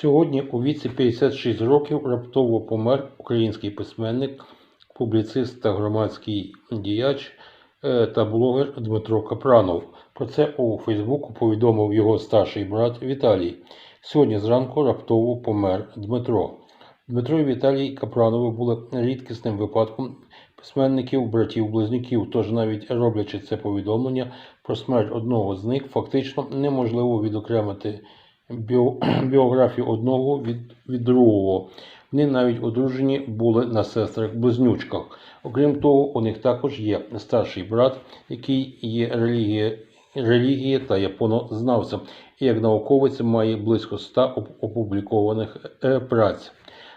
Сьогодні у віці 56 років раптово помер український письменник, публіцист та громадський діяч е, та блогер Дмитро Капранов. Про це у Фейсбуку повідомив його старший брат Віталій. Сьогодні зранку раптово помер Дмитро. Дмитро і Віталій Капранови були рідкісним випадком письменників братів-близнюків, тож навіть роблячи це повідомлення про смерть одного з них, фактично неможливо відокремити біографію одного від, від другого. Вони навіть одружені були на сестрах-близнючках. Окрім того, у них також є старший брат, який є релігія, релігії та японознавцем, і як науковець має близько ста опублікованих е, праць.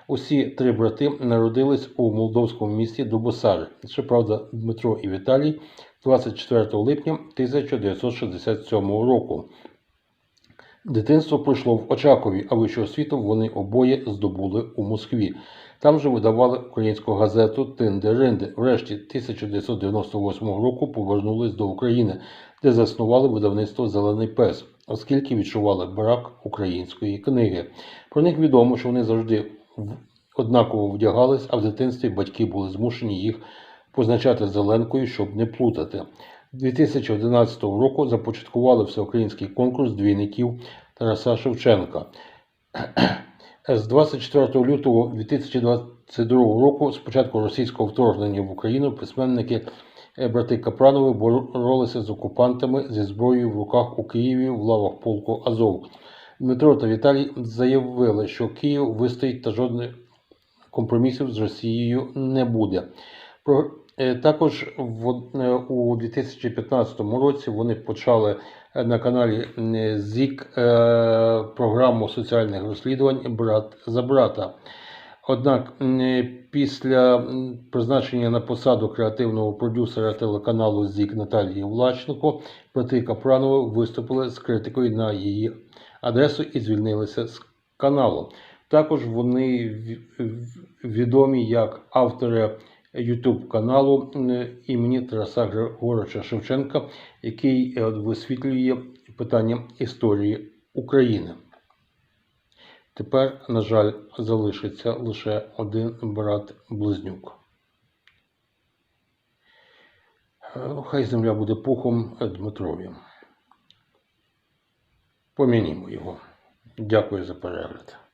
Усі три брати народились у молдовському місті Дубосар. Щоправда, Дмитро і Віталій 24 липня 1967 року. Дитинство пройшло в Очакові, а вищу освіту вони обоє здобули у Москві. Там же видавали українську газету Тинди-Ринди. Врешті 1998 року повернулись до України, де заснували видавництво Зелений пес, оскільки відчували брак української книги. Про них відомо, що вони завжди однаково вдягались, а в дитинстві батьки були змушені їх позначати зеленкою, щоб не плутати. 2011 року започаткували всеукраїнський конкурс двійників Тараса Шевченка. З 24 лютого 2022 року, з початку російського вторгнення в Україну, письменники брати Капранови боролися з окупантами зі зброєю в руках у Києві в лавах полку Азов. Дмитро та Віталій заявили, що Київ вистоїть та жодних компромісів з Росією не буде. Також в, е, у 2015 році вони почали е, на каналі е, ЗІК е, програму соціальних розслідувань Брат за брата. Однак е, після призначення на посаду креативного продюсера телеканалу ЗІК Наталії Влаченко брати Капранови виступили з критикою на її адресу і звільнилися з каналу. Також вони відомі як автори YouTube каналу е, імені Тараса Григоровича Шевченка, який е, висвітлює питання історії України. Тепер, на жаль, залишиться лише один брат-близнюк. Е, ну, Хай земля буде пухом е, Дмитрові. Помінімо його. Дякую за перегляд.